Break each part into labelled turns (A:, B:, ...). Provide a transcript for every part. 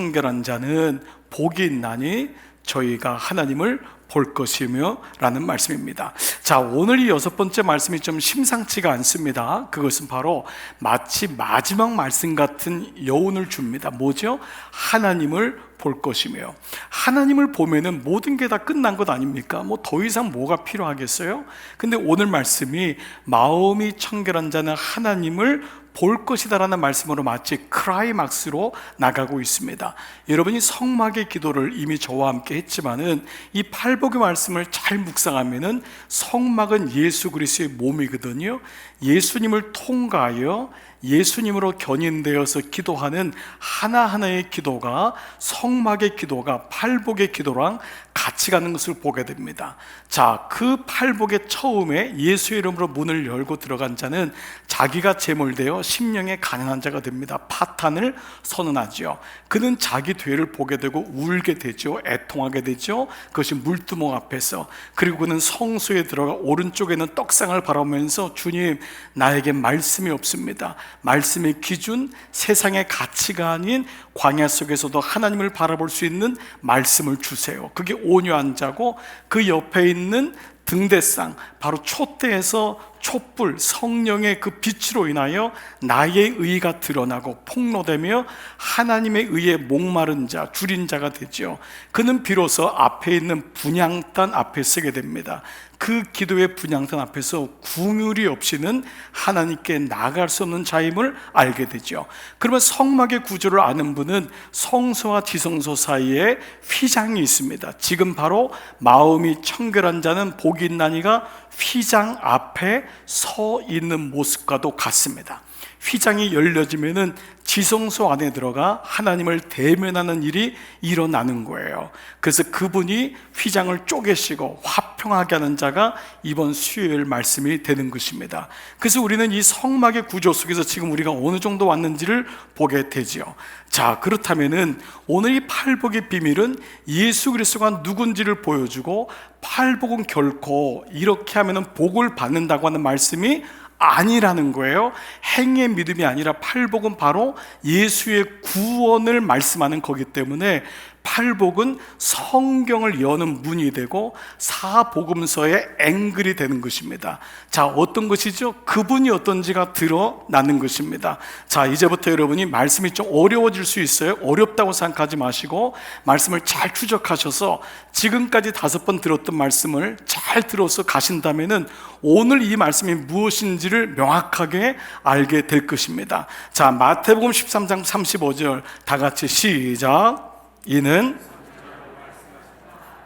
A: 청결한 자는 복이 있나니 저희가 하나님을 볼 것이며 라는 말씀입니다. 자, 오늘 이 여섯 번째 말씀이 좀 심상치가 않습니다. 그것은 바로 마치 마지막 말씀 같은 여운을 줍니다. 뭐죠? 하나님을 볼 것이며 하나님을 보면은 모든 게 다 끝난 것 아닙니까? 뭐 더 이상 뭐가 필요하겠어요? 근데 오늘 말씀이 마음이 청결한 자는 하나님을 볼 것이다라는 말씀으로 마치 크라이막스로 나가고 있습니다. 여러분이 성막의 기도를 이미 저와 함께 했지만은 이 팔복의 말씀을 잘 묵상하면은 성막은 예수 그리스도의 몸이거든요. 예수님을 통과하여 예수님으로 견인되어서 기도하는 하나하나의 기도가 성막의 기도가 팔복의 기도랑 같이 가는 것을 보게 됩니다. 자, 그 팔복의 처음에 예수의 이름으로 문을 열고 들어간 자는 자기가 제물되어 심령의 가난한 자가 됩니다. 파탄을 선언하죠. 그는 자기 뒤를 보게 되고 울게 되죠. 애통하게 되죠. 그것이 물두멍 앞에서. 그리고 그는 성소에 들어가 오른쪽에는 떡상을 바라보면서 주님, 나에게 말씀이 없습니다. 말씀의 기준, 세상의 가치가 아닌 광야 속에서도 하나님을 바라볼 수 있는 말씀을 주세요. 그게 온유한 자고 그 옆에 있는 등대상 바로 촛대에서 촛불 성령의 그 빛으로 인하여 나의 의가 드러나고 폭로되며 하나님의 의에 목마른 자 줄인 자가 되죠. 그는 비로소 앞에 있는 분양단 앞에 서게 됩니다. 그 기도의 분양단 앞에서 궁율이 없이는 하나님께 나갈 수 없는 자임을 알게 되죠. 그러면 성막의 구조를 아는 분은 성소와 지성소 사이에 휘장이 있습니다. 지금 바로 마음이 청결한 자는 복이 있나니가 휘장 앞에 서 있는 모습과도 같습니다. 휘장이 열려지면은 지성소 안에 들어가 하나님을 대면하는 일이 일어나는 거예요. 그래서 그분이 휘장을 쪼개시고 화평하게 하는 자가 이번 수요일 말씀이 되는 것입니다. 그래서 우리는 이 성막의 구조 속에서 지금 우리가 어느 정도 왔는지를 보게 되지요. 자, 그렇다면은 오늘 이 팔복의 비밀은 예수 그리스도가 누군지를 보여주고 팔복은 결코 이렇게 하면은 복을 받는다고 하는 말씀이 아니라는 거예요. 행의 믿음이 아니라 팔복은 바로 예수의 구원을 말씀하는 거기 때문에 팔복은 성경을 여는 문이 되고 사복음서의 앵글이 되는 것입니다. 자, 어떤 것이죠? 그분이 어떤지가 드러나는 것입니다. 자, 이제부터 여러분이 말씀이 좀 어려워질 수 있어요. 어렵다고 생각하지 마시고 말씀을 잘 추적하셔서 지금까지 다섯 번 들었던 말씀을 잘 들어서 가신다면은 오늘 이 말씀이 무엇인지를 명확하게 알게 될 것입니다. 자, 마태복음 13장 35절 다 같이 시작. 이는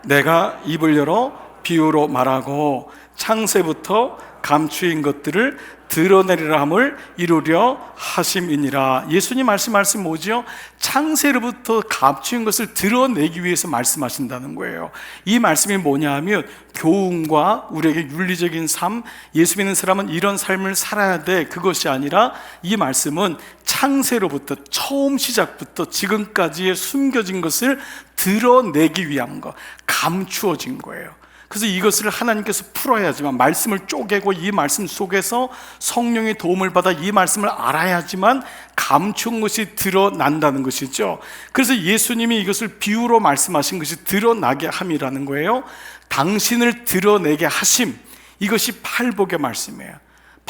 A: 내가 입을 열어 비유로 말하고 창세부터 감추인 것들을 드러내리라 함을 이루려 하심이니라. 예수님 말씀 말씀 뭐죠? 창세로부터 감추인 것을 드러내기 위해서 말씀하신다는 거예요. 이 말씀이 뭐냐 하면 교훈과 우리에게 윤리적인 삶, 예수 믿는 사람은 이런 삶을 살아야 돼. 그것이 아니라 이 말씀은 창세로부터 처음 시작부터 지금까지의 숨겨진 것을 드러내기 위한 거, 감추어진 거예요. 그래서 이것을 하나님께서 풀어야지만 말씀을 쪼개고 이 말씀 속에서 성령의 도움을 받아 이 말씀을 알아야지만 감춘 것이 드러난다는 것이죠. 그래서 예수님이 이것을 비유로 말씀하신 것이 드러나게 함이라는 거예요. 당신을 드러내게 하심. 이것이 팔복의 말씀이에요.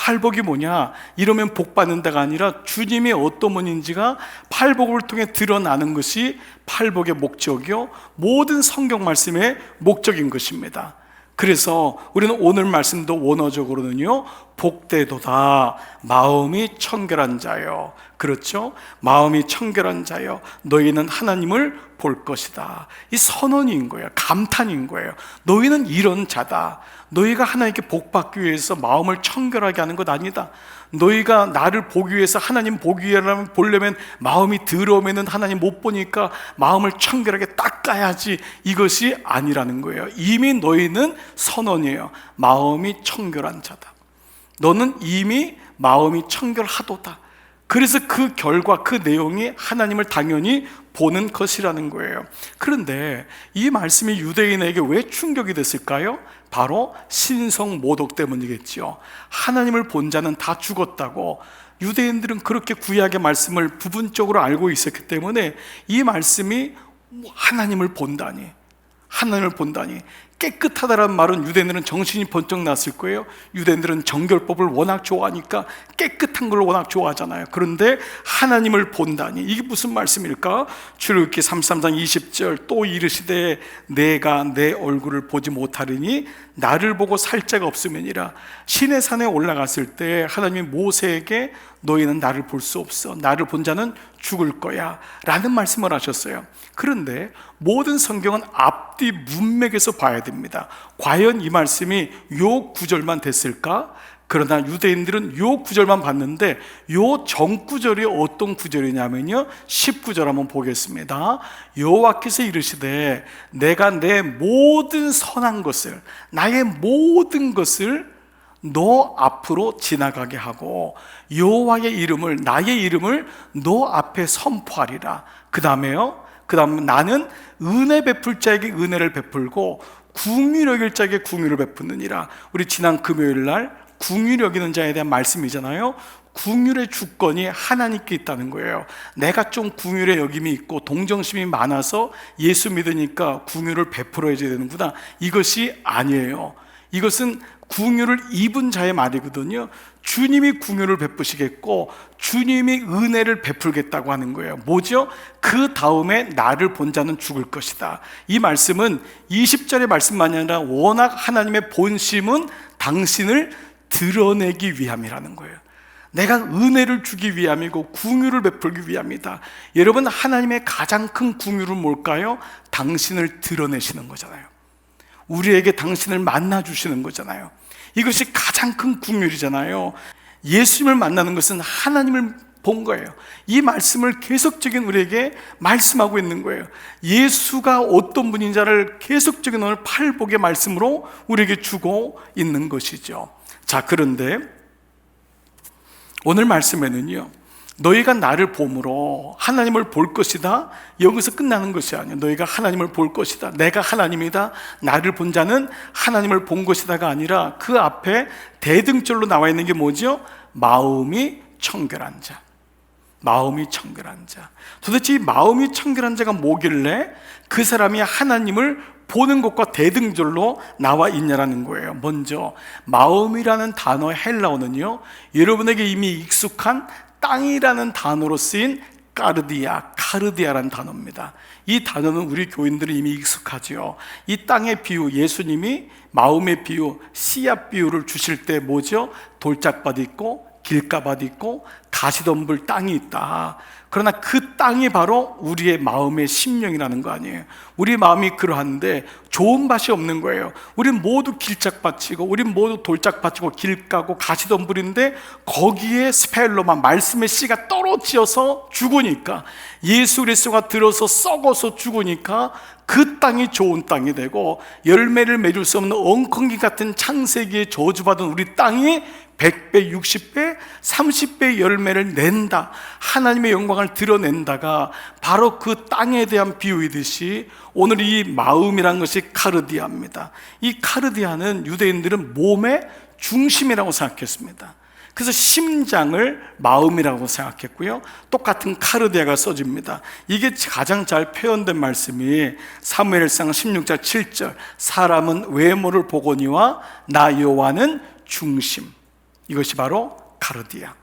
A: 팔복이 뭐냐? 이러면 복 받는다가 아니라 주님이 어떤 분인지가 팔복을 통해 드러나는 것이 팔복의 목적이요. 모든 성경 말씀의 목적인 것입니다. 그래서 우리는 오늘 말씀도 원어적으로는요, 복되도다. 마음이 청결한 자요. 그렇죠? 마음이 청결한 자요. 너희는 하나님을 볼 것이다. 이 선언인 거예요. 감탄인 거예요. 너희는 이런 자다. 너희가 하나님께 복 받기 위해서 마음을 청결하게 하는 것 아니다. 너희가 나를 보기 위해서 하나님 보기 위해서 보려면 마음이 더러우면 하나님 못 보니까 마음을 청결하게 닦아야지 이것이 아니라는 거예요. 이미 너희는 선언이에요. 마음이 청결한 자다. 너는 이미 마음이 청결하도다. 그래서 그 결과, 그 내용이 하나님을 당연히 보는 것이라는 거예요. 그런데 이 말씀이 유대인에게 왜 충격이 됐을까요? 바로 신성 모독 때문이겠죠. 하나님을 본 자는 다 죽었다고 유대인들은 그렇게 구약의 말씀을 부분적으로 알고 있었기 때문에 이 말씀이 하나님을 본다니, 하나님을 본다니 깨끗하다라는 말은 유대인들은 정신이 번쩍 났을 거예요. 유대인들은 정결법을 워낙 좋아하니까 깨끗한 걸 워낙 좋아하잖아요. 그런데 하나님을 본다니 이게 무슨 말씀일까? 출애굽기 33장 20절 또 이르시되 내가 내 얼굴을 보지 못하리니 나를 보고 살 자가 없으면이라 신의 산에 올라갔을 때 하나님이 모세에게 너희는 나를 볼 수 없어 나를 본 자는 죽을 거야 라는 말씀을 하셨어요 그런데 모든 성경은 앞뒤 문맥에서 봐야 됩니다. 과연 이 말씀이 요 구절만 됐을까? 그러나 유대인들은 요 구절만 봤는데 요 전구절이 어떤 구절이냐면요. 19절 한번 보겠습니다. 여호와께서 이르시되 내가 내 모든 선한 것을 나의 모든 것을 너 앞으로 지나가게 하고 여호와의 이름을 나의 이름을 너 앞에 선포하리라. 그 다음에요 그 다음 나는 은혜 베풀 자에게 은혜를 베풀고 여길 자에게 궁휼을 베푸느니라 우리 지난 금요일 날 여기는 자에 대한 말씀이잖아요. 궁휼의 주권이 하나님께 있다는 거예요. 내가 좀 궁휼의 여김이 있고 동정심이 많아서 예수 믿으니까 궁휼을 베풀어야 되는구나. 이것이 아니에요. 이것은 궁휼을 입은 자의 말이거든요. 주님이 궁휼을 베푸시겠고 주님이 은혜를 베풀겠다고 하는 거예요. 뭐죠? 그 다음에 나를 본 자는 죽을 것이다. 이 말씀은 20절의 말씀만이 아니라 워낙 하나님의 본심은 당신을 드러내기 위함이라는 거예요. 내가 은혜를 주기 위함이고 궁유를 베풀기 위함이다. 여러분 하나님의 가장 큰 궁유는 뭘까요? 당신을 드러내시는 거잖아요. 우리에게 당신을 만나 주시는 거잖아요. 이것이 가장 큰 궁유이잖아요. 예수님을 만나는 것은 하나님을 본 거예요. 이 말씀을 계속적인 우리에게 말씀하고 있는 거예요. 예수가 어떤 분인지를 계속적인 오늘 팔복의 말씀으로 우리에게 주고 있는 것이죠. 자, 그런데 오늘 말씀에는요. 너희가 나를 봄으로 하나님을 볼 것이다. 여기서 끝나는 것이 아니야. 너희가 하나님을 볼 것이다. 내가 하나님이다. 나를 본 자는 하나님을 본 것이다가 아니라 그 앞에 대등절로 나와 있는 게 뭐죠? 마음이 청결한 자. 마음이 청결한 자. 도대체 이 마음이 청결한 자가 뭐길래 그 사람이 하나님을 보는 것과 대등절로 나와 있냐라는 거예요. 먼저 마음이라는 단어 헬라어는요. 여러분에게 이미 익숙한 땅이라는 단어로 쓰인 까르디아, 카르디아라는 단어입니다. 이 단어는 우리 교인들이 이미 익숙하지요. 이 땅의 비유, 예수님이 마음의 비유, 씨앗 비유를 주실 때 뭐죠? 돌짝밭 있고 길가밭 있고 가시덤불 땅이 있다. 그러나 그 땅이 바로 우리의 마음의 심령이라는 거 아니에요. 우리 마음이 그러한데 좋은 밭이 없는 거예요. 우린 모두 길짝밭이고, 우린 모두 돌짝밭이고, 길가고, 가시덤불인데 거기에 스펠로만 말씀의 씨가 떨어지어서 죽으니까 예수 그리스도가 들어서 썩어서 죽으니까 그 땅이 좋은 땅이 되고 열매를 맺을 수 없는 엉겅기 같은 창세기에 저주받은 우리 땅이 100배, 60배, 30배 열매를 낸다. 하나님의 영광을 드러낸다가 바로 그 땅에 대한 비유이듯이 오늘 이 마음이란 것이 카르디아입니다. 이 카르디아는 유대인들은 몸의 중심이라고 생각했습니다. 그래서 심장을 마음이라고 생각했고요. 똑같은 카르디아가 써집니다. 이게 가장 잘 표현된 말씀이 사무엘상 16장 7절 사람은 외모를 보거니와 나 여호와는 중심 이것이 바로 카르디아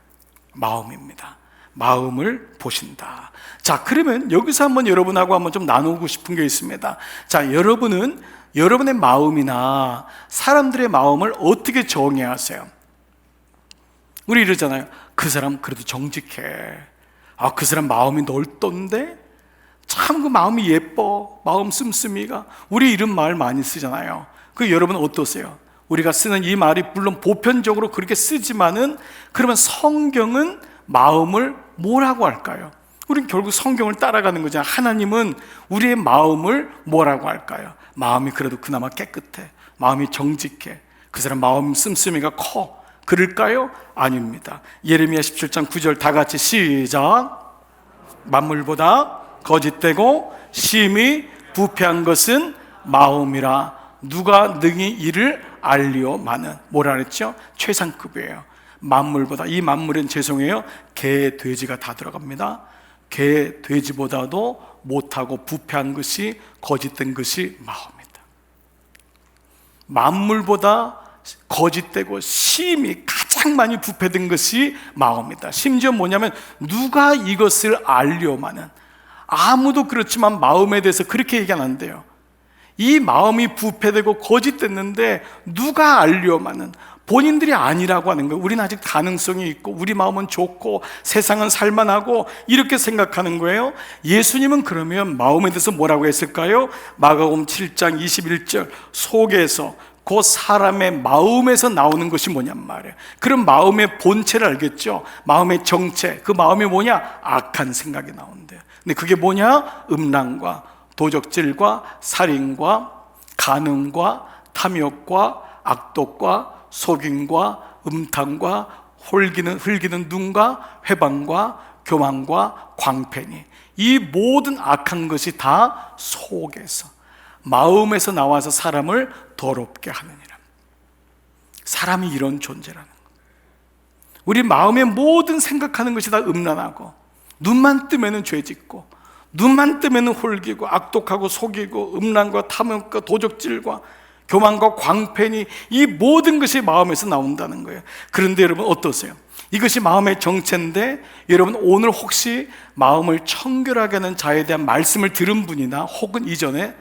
A: 마음입니다. 마음을 보신다. 자, 그러면 여기서 한번 여러분하고 한번 좀 나누고 싶은 게 있습니다. 자, 여러분은 여러분의 마음이나 사람들의 마음을 어떻게 정해야 하세요? 우리 이러잖아요. 그 사람 그래도 정직해. 아, 그 사람 마음이 넓던데? 참 그 마음이 예뻐. 마음 씀씀이가. 우리 이런 말 많이 쓰잖아요. 그 여러분 어떠세요? 우리가 쓰는 이 말이 물론 보편적으로 그렇게 쓰지만은 그러면 성경은 마음을 뭐라고 할까요? 우린 결국 성경을 따라가는 거잖아. 하나님은 우리의 마음을 뭐라고 할까요? 마음이 그래도 그나마 깨끗해. 마음이 정직해. 그 사람 마음 씀씀이가 커. 그럴까요? 아닙니다. 예레미야 17장 9절 다 같이 시작. 만물보다 거짓되고 심히 부패한 것은 마음이라 누가 능히 이를 알리오 마는 뭐라 그랬죠? 최상급이에요. 만물보다 이 만물은 죄송해요. 개, 돼지가 다 들어갑니다. 개, 돼지보다도 못하고 부패한 것이 거짓된 것이 마음이다. 만물보다 거짓되고 심히 가장 많이 부패된 것이 마음이다. 심지어 뭐냐면 누가 이것을 알려마는 아무도 그렇지만 마음에 대해서 그렇게 얘기 안 한대요. 이 마음이 부패되고 거짓됐는데 누가 알려마는 본인들이 아니라고 하는 거예요. 우리는 아직 가능성이 있고 우리 마음은 좋고 세상은 살만하고 이렇게 생각하는 거예요. 예수님은 그러면 마음에 대해서 뭐라고 했을까요? 마가복음 7장 21절 속에서 그 사람의 마음에서 나오는 것이 뭐냔 말이에요. 그런 마음의 본체를 알겠죠? 마음의 정체. 그 마음이 뭐냐? 악한 생각이 나온대요. 근데 그게 뭐냐? 음란과 도적질과 살인과 간음과 탐욕과 악독과 속임과 음탕과 홀기는 흘기는 눈과 회방과 교만과 광팬이 이 모든 악한 것이 다 속에서 마음에서 나와서 사람을 더럽게 하느니라. 사람이 이런 존재라는 것. 우리 마음의 모든 생각하는 것이 다 음란하고 눈만 뜨면은 죄짓고 눈만 뜨면은 홀기고 악독하고 속이고 음란과 탐욕과 도적질과 교만과 광팬이 이 모든 것이 마음에서 나온다는 거예요. 그런데 여러분 어떠세요? 이것이 마음의 정체인데 여러분 오늘 혹시 마음을 청결하게 하는 자에 대한 말씀을 들은 분이나 혹은 이전에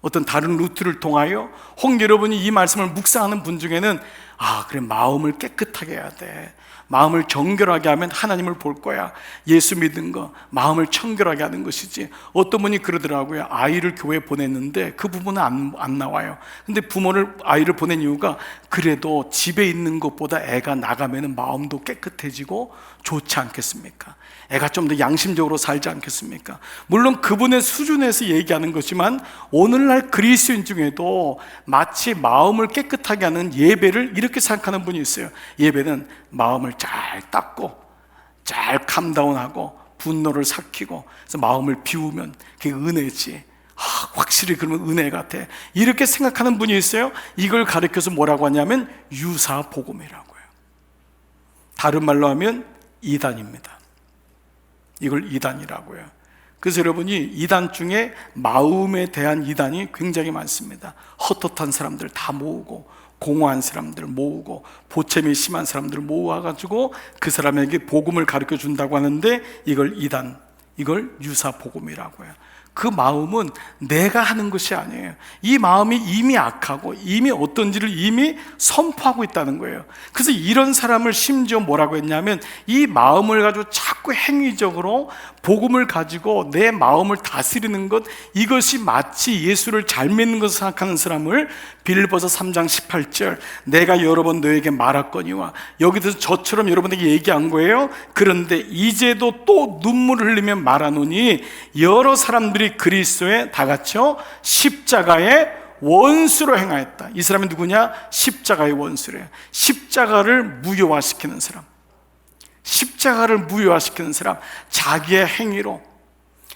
A: 어떤 다른 루트를 통하여 혹 여러분이 이 말씀을 묵상하는 분 중에는 아 그래 마음을 깨끗하게 해야 돼 마음을 정결하게 하면 하나님을 볼 거야. 예수 믿는 거, 마음을 청결하게 하는 것이지. 어떤 분이 그러더라고요. 아이를 교회 보냈는데 그 부분은 안, 안 나와요. 근데 부모를, 아이를 보낸 이유가 그래도 집에 있는 것보다 애가 나가면 마음도 깨끗해지고 좋지 않겠습니까? 애가 좀 더 양심적으로 살지 않겠습니까? 물론 그분의 수준에서 얘기하는 것지만 오늘날 그리스인 중에도 마치 마음을 깨끗하게 하는 예배를 이렇게 생각하는 분이 있어요. 예배는 마음을 잘 닦고 잘 캄다운하고 분노를 삭히고 그래서 마음을 비우면 그게 은혜지. 아, 확실히 그러면 은혜 같아. 이렇게 생각하는 분이 있어요. 이걸 가르쳐서 뭐라고 하냐면 유사 복음이라고요. 다른 말로 하면 이단입니다. 이걸 이단이라고요. 그래서 여러분이 이단 중에 마음에 대한 이단이 굉장히 많습니다. 헛헛한 사람들 다 모으고 공허한 사람들 모으고 보채미 심한 사람들 모아가지고 그 사람에게 복음을 가르쳐 준다고 하는데 이걸 이단, 이걸 유사 복음이라고요. 그 마음은 내가 하는 것이 아니에요. 이 마음이 이미 악하고 이미 어떤지를 이미 선포하고 있다는 거예요. 그래서 이런 사람을 심지어 뭐라고 했냐면 이 마음을 가지고 자꾸 행위적으로 복음을 가지고 내 마음을 다스리는 것 이것이 마치 예수를 잘 믿는 것을 생각하는 사람을 빌보서 3장 18절 내가 여러 번 너에게 말했거니와 여기서 저처럼 여러분에게 얘기한 거예요. 그런데 이제도 또 눈물을 흘리며 말하노니 여러 사람들이 그리스도에 다 같이요 십자가의 원수로 행하였다. 이 사람이 누구냐? 십자가의 원수래요. 십자가를 무효화시키는 사람. 십자가를 무효화시키는 사람, 자기의 행위로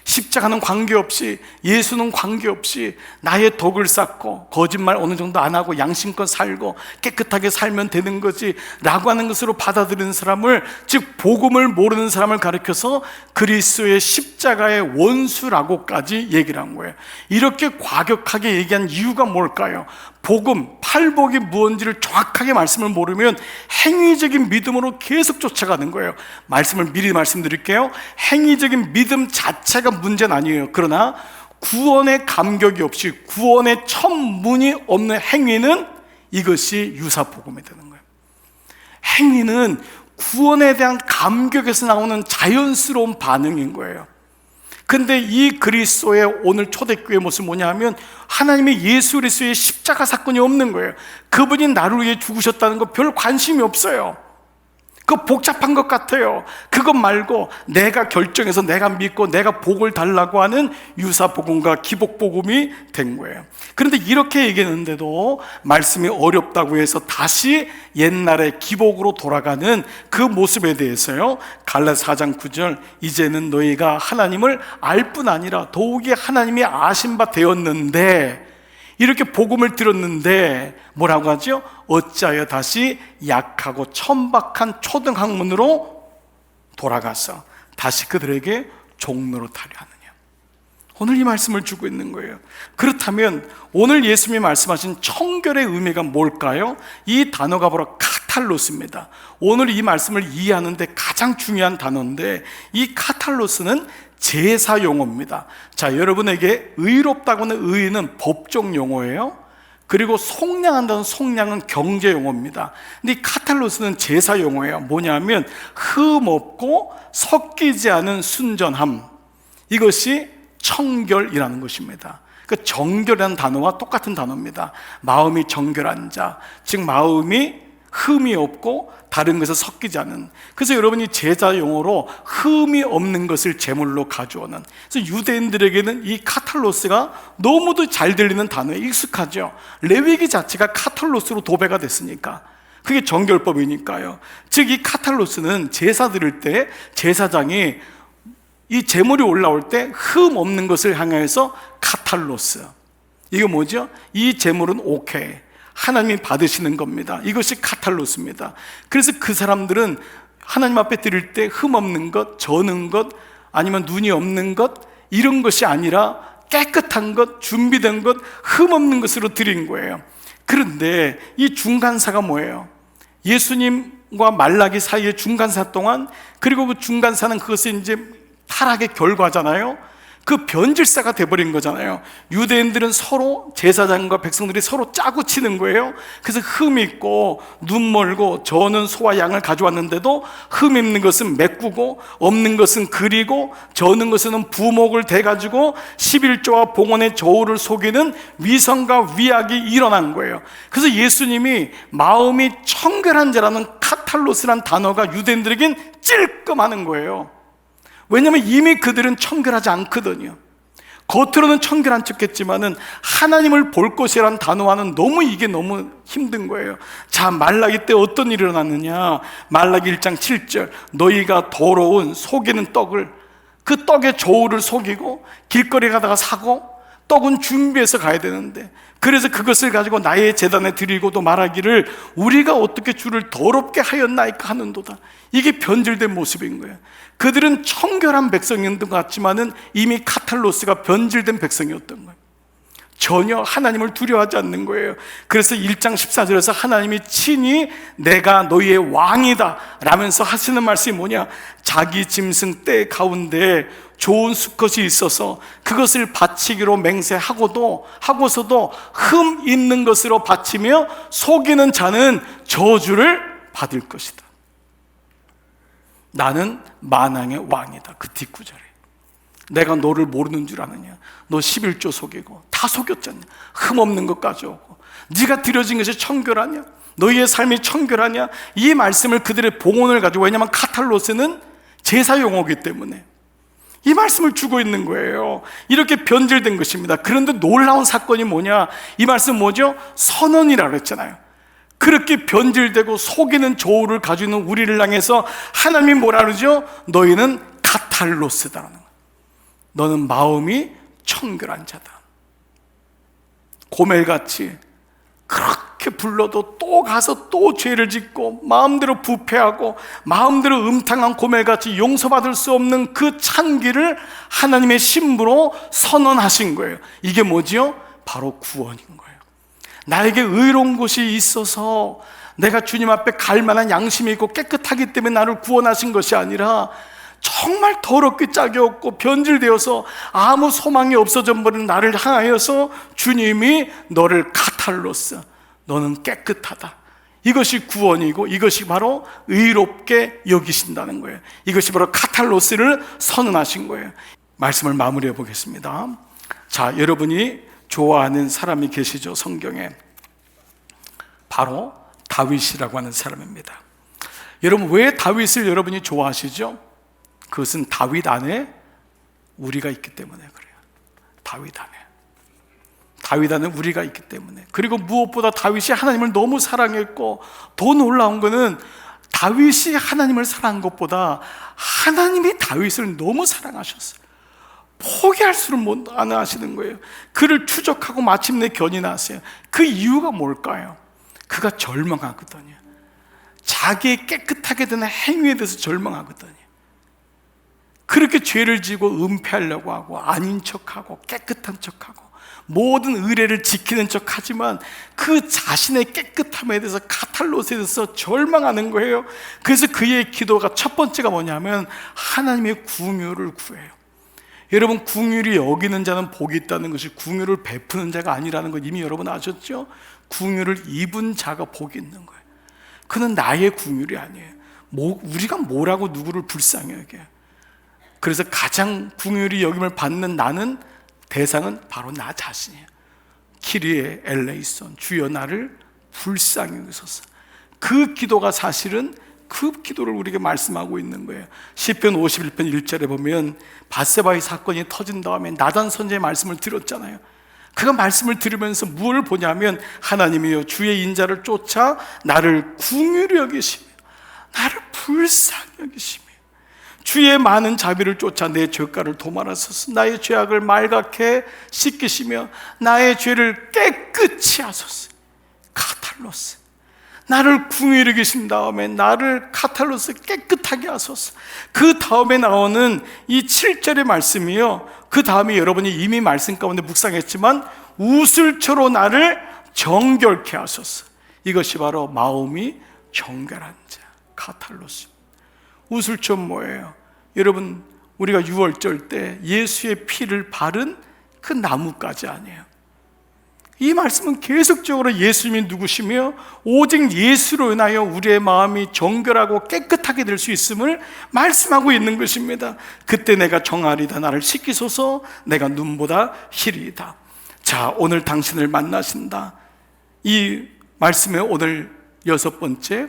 A: 십자가는 관계없이 예수는 관계없이 나의 덕을 쌓고 거짓말 어느 정도 안 하고 양심껏 살고 깨끗하게 살면 되는 거지 라고 하는 것으로 받아들이는 사람을 즉 복음을 모르는 사람을 가리켜서 그리스도의 십자가의 원수라고까지 얘기를 한 거예요 이렇게 과격하게 얘기한 이유가 뭘까요? 복음, 팔복이 무언지를 정확하게 말씀을 모르면 행위적인 믿음으로 계속 쫓아가는 거예요. 말씀을 미리 말씀드릴게요. 행위적인 믿음 자체가 문제는 아니에요. 그러나 구원의 감격이 없이 구원의 첫 문이 없는 행위는 이것이 유사복음이 되는 거예요. 행위는 구원에 대한 감격에서 나오는 자연스러운 반응인 거예요. 근데 이 그리스도의 오늘 초대교회 모습 뭐냐면 하나님의 예수 그리스도의 십자가 사건이 없는 거예요. 그분이 나를 위해 죽으셨다는 거 별 관심이 없어요. 그 복잡한 것 같아요. 그것 말고 내가 결정해서 내가 믿고 내가 복을 달라고 하는 유사복음과 기복복음이 된 거예요. 그런데 이렇게 얘기했는데도 말씀이 어렵다고 해서 다시 옛날의 기복으로 돌아가는 그 모습에 대해서요. 갈라 4장 9절 이제는 너희가 하나님을 알 뿐 아니라 더욱이 하나님이 아신 바 되었는데 이렇게 복음을 들었는데 뭐라고 하죠? 어찌하여 다시 약하고 천박한 초등학문으로 돌아가서 다시 그들에게 종로로 타려 하느냐. 오늘 이 말씀을 주고 있는 거예요. 그렇다면 오늘 예수님이 말씀하신 청결의 의미가 뭘까요? 이 단어가 바로 카탈로스입니다. 오늘 이 말씀을 이해하는데 가장 중요한 단어인데 이 카탈로스는 제사 용어입니다. 자, 여러분에게 의롭다고는 의는 법적 용어예요. 그리고 속량한다는 속량은 경제 용어입니다. 근데 이 카탈로스는 제사 용어예요. 뭐냐면 흠 없고 섞이지 않은 순전함. 이것이 청결이라는 것입니다. 그 정결이라는 단어와 똑같은 단어입니다. 마음이 정결한 자, 즉 마음이 흠이 없고 다른 것에 섞이지 않은. 그래서 여러분이 제자 용어로 흠이 없는 것을 제물로 가져오는. 그래서 유대인들에게는 이 카탈로스가 너무도 잘 들리는 단어에 익숙하죠. 레위기 자체가 카탈로스로 도배가 됐으니까. 그게 정결법이니까요. 즉 이 카탈로스는 제사 드릴 때 제사장이 이 재물이 올라올 때 흠 없는 것을 향해서 카탈로스. 이거 뭐죠? 이 재물은 오케이. 하나님이 받으시는 겁니다. 이것이 카탈로스입니다. 그래서 그 사람들은 하나님 앞에 드릴 때 흠 없는 것, 저는 것, 아니면 눈이 없는 것, 이런 것이 아니라 깨끗한 것, 준비된 것, 흠 없는 것으로 드린 거예요. 그런데 이 중간사가 뭐예요? 예수님과 말라기 사이의 중간사 동안 그리고 그 중간사는 그것이 이제 타락의 결과잖아요. 그 변질사가 돼버린 거잖아요. 유대인들은 서로 제사장과 백성들이 서로 짜고 치는 거예요. 그래서 흠 있고 눈 멀고 저는 소와 양을 가져왔는데도 흠 있는 것은 메꾸고 없는 것은 그리고 저는 것은 부목을 대가지고 11조와 봉헌의 저울을 속이는 위선과 위약이 일어난 거예요. 그래서 예수님이 마음이 청결한 자라는 카탈로스란 단어가 유대인들에겐 찔끔하는 거예요. 왜냐하면 이미 그들은 청결하지 않거든요. 겉으로는 청결한 척했지만은 하나님을 볼 것이라는 단어와는 너무 이게 너무 힘든 거예요. 자, 말라기 때 어떤 일이 일어났느냐? 말라기 1장 7절. 너희가 더러운 속이는 떡을 그 떡의 저울을 속이고 길거리 가다가 사고 떡은 준비해서 가야 되는데 그래서 그것을 가지고 나의 재단에 드리고도 말하기를 우리가 어떻게 주를 더럽게 하였나이까 하는도다. 이게 변질된 모습인 거예요. 그들은 청결한 백성이었던 것 같지만은 이미 카탈로스가 변질된 백성이었던 거예요. 전혀 하나님을 두려워하지 않는 거예요. 그래서 1장 14절에서 하나님이 친히 내가 너희의 왕이다 라면서 하시는 말씀이 뭐냐? 자기 짐승 때 가운데 좋은 수컷이 있어서 그것을 바치기로 맹세하고도 하고서도 흠 있는 것으로 바치며 속이는 자는 저주를 받을 것이다. 나는 만왕의 왕이다. 그 뒷구절에. 내가 너를 모르는 줄 아느냐? 너 11조 속이고 다 속였잖냐? 흠 없는 것 가져오고 네가 드려진 것이 청결하냐? 너희의 삶이 청결하냐? 이 말씀을 그들의 봉헌을 가지고 왜냐하면 카탈로스는 제사 용어기 때문에 이 말씀을 주고 있는 거예요. 이렇게 변질된 것입니다. 그런데 놀라운 사건이 뭐냐? 이 말씀 뭐죠? 선언이라고 했잖아요. 그렇게 변질되고 속이는 가지고 있는 우리를 향해서 하나님이 뭐라 그러죠? 너희는 카탈로스다라는 거예요. 너는 마음이 청결한 자다. 고멜같이 그렇게 불러도 또 가서 또 죄를 짓고 마음대로 부패하고 마음대로 음탕한 고멜같이 용서받을 수 없는 그 찬기를 하나님의 신부로 선언하신 거예요. 이게 뭐지요? 바로 구원인 거예요. 나에게 의로운 곳이 있어서 내가 주님 앞에 갈 만한 양심이 있고 깨끗하기 때문에 나를 구원하신 것이 아니라 정말 더럽게 짝이 없고 변질되어서 아무 소망이 없어져 버린 나를 향하여서 주님이 너를 카탈로스 너는 깨끗하다. 이것이 구원이고 이것이 바로 의롭게 여기신다는 거예요. 이것이 바로 카탈로스를 선언하신 거예요. 말씀을 마무리해 보겠습니다. 자, 여러분이 좋아하는 사람이 계시죠, 성경에. 바로 다윗이라고 하는 사람입니다. 여러분, 왜 다윗을 여러분이 좋아하시죠? 그것은 다윗 안에 우리가 있기 때문에 그래요. 다윗 안에. 다윗 안에 우리가 있기 때문에. 그리고 무엇보다 다윗이 하나님을 너무 사랑했고 더 놀라운 거는 다윗이 하나님을 사랑한 것보다 하나님이 다윗을 너무 사랑하셨어요. 포기할 수를 못안 하시는 거예요. 그를 추적하고 마침내 견인하세요. 그 이유가 뭘까요? 그가 절망하거든요. 자기의 깨끗하게 되는 행위에 대해서 절망하거든요. 그렇게 죄를 지고 은폐하려고 하고 아닌 척하고 깨끗한 척하고 모든 의례를 지키는 척 하지만 그 자신의 깨끗함에 대해서 카탈로스에 대해서 절망하는 거예요. 그래서 그의 기도가 첫 번째가 뭐냐면 하나님의 궁유를 구해요. 여러분 궁유를 여기는 자는 복이 있다는 것이 궁유를 베푸는 자가 아니라는 것 이미 여러분 아셨죠? 궁유를 입은 자가 복이 있는 거예요. 그는 나의 궁율이 아니에요. 뭐, 우리가 뭐라고 누구를 불쌍히 여겨요. 그래서 가장 궁율이 여김을 받는 나는 대상은 바로 나 자신이에요. 키리에 엘레이손 주여 나를 불쌍히 여기소서. 그 기도가 사실은 그 기도를 우리에게 말씀하고 있는 거예요. 시편 51편 1절에 보면 바세바의 사건이 터진 다음에 나단 선제의 말씀을 들었잖아요. 그가 말씀을 들으면서 무엇을 보냐면 하나님이여 주의 인자를 쫓아 나를 궁휼히 여기시며 나를 불쌍히 여기시며 주의 많은 자비를 쫓아 내 죄가를 도말하소서 나의 죄악을 말갛게 씻기시며 나의 죄를 깨끗이 하소서 카탈로스 나를 궁유히 계신 다음에 나를 카탈로스 깨끗하게 하소서. 그 다음에 나오는 이 7절의 말씀이요. 그 다음에 여러분이 이미 말씀 가운데 묵상했지만 우슬초로 나를 정결케 하소서. 이것이 바로 마음이 정결한 자, 카탈로스. 우슬초 뭐예요? 여러분, 우리가 6월절 때 예수의 피를 바른 그 나무까지 아니에요. 이 말씀은 계속적으로 예수님이 누구시며 오직 예수로 인하여 우리의 마음이 정결하고 깨끗하게 될 수 있음을 말씀하고 있는 것입니다. 그때 내가 정하리다 나를 씻기소서 내가 눈보다 희리이다. 자, 오늘 당신을 만나신다. 이 말씀의 오늘 여섯 번째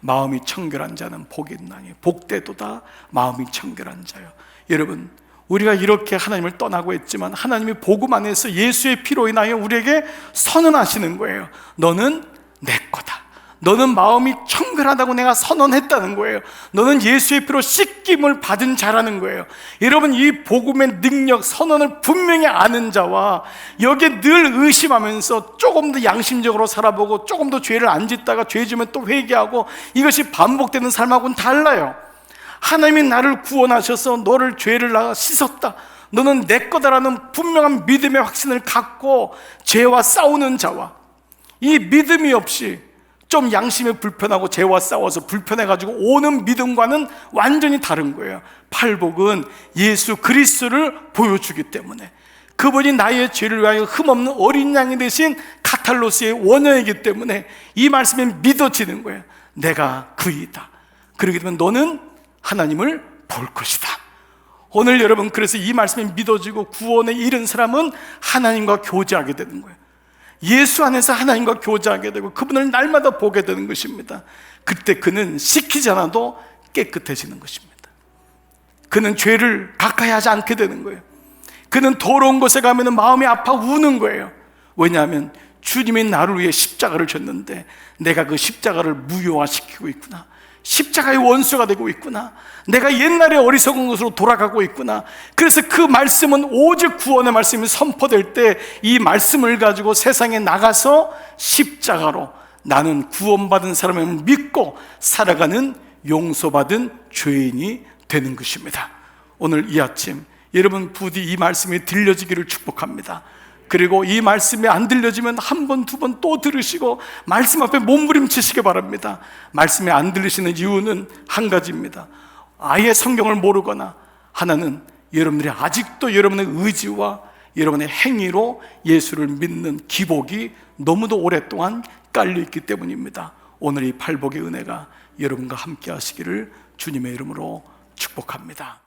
A: 마음이 청결한 자는 복이 있나니 복되도다 마음이 청결한 자요. 여러분 우리가 이렇게 하나님을 떠나고 했지만 하나님이 복음 안에서 예수의 피로 인하여 우리에게 선언하시는 거예요. 너는 내 거다. 너는 마음이 청결하다고 내가 선언했다는 거예요. 너는 예수의 피로 씻김을 받은 자라는 거예요. 여러분, 이 복음의 능력, 선언을 분명히 아는 자와 여기에 늘 의심하면서 조금 더 양심적으로 살아보고 조금 더 죄를 안 짓다가 죄 지면 또 회개하고 이것이 반복되는 삶하고는 달라요. 하나님이 나를 구원하셔서 너를 죄를 나 씻었다. 너는 내 거다라는 분명한 믿음의 확신을 갖고 죄와 싸우는 자와 이 믿음이 없이 좀 양심이 불편하고 죄와 싸워서 불편해가지고 오는 믿음과는 완전히 다른 거예요. 팔복은 예수 그리스도를 보여주기 때문에 그분이 나의 죄를 위하여 흠없는 어린 양이 되신 카탈로스의 원형이기 때문에 이 말씀이 믿어지는 거예요. 내가 그이다. 그러기 때문에 너는 하나님을 볼 것이다. 오늘 여러분 그래서 이 말씀이 믿어지고 구원에 이른 사람은 하나님과 교제하게 되는 거예요. 예수 안에서 하나님과 교제하게 되고 그분을 날마다 보게 되는 것입니다. 그때 그는 시키지 않아도 깨끗해지는 것입니다. 그는 죄를 가까이 하지 않게 되는 거예요. 그는 더러운 곳에 가면 마음이 아파 우는 거예요. 왜냐하면 주님이 나를 위해 십자가를 졌는데 내가 그 십자가를 무효화시키고 있구나. 십자가의 원수가 되고 있구나. 내가 옛날에 어리석은 것으로 돌아가고 있구나. 그래서 그 말씀은 오직 구원의 말씀이 선포될 때 이 말씀을 가지고 세상에 나가서 십자가로 나는 구원받은 사람을 믿고 살아가는 용서받은 죄인이 되는 것입니다. 오늘 이 아침 여러분 부디 이 말씀이 들려지기를 축복합니다. 그리고 이 말씀이 안 들려지면 한 번, 두 번 또 들으시고 말씀 앞에 몸부림치시기 바랍니다. 말씀이 안 들리시는 이유는 한 가지입니다. 아예 성경을 모르거나 하나는 여러분들이 아직도 여러분의 의지와 여러분의 행위로 예수를 믿는 기복이 너무도 오랫동안 깔려 있기 때문입니다. 오늘 이 팔복의 은혜가 여러분과 함께 하시기를 주님의 이름으로 축복합니다.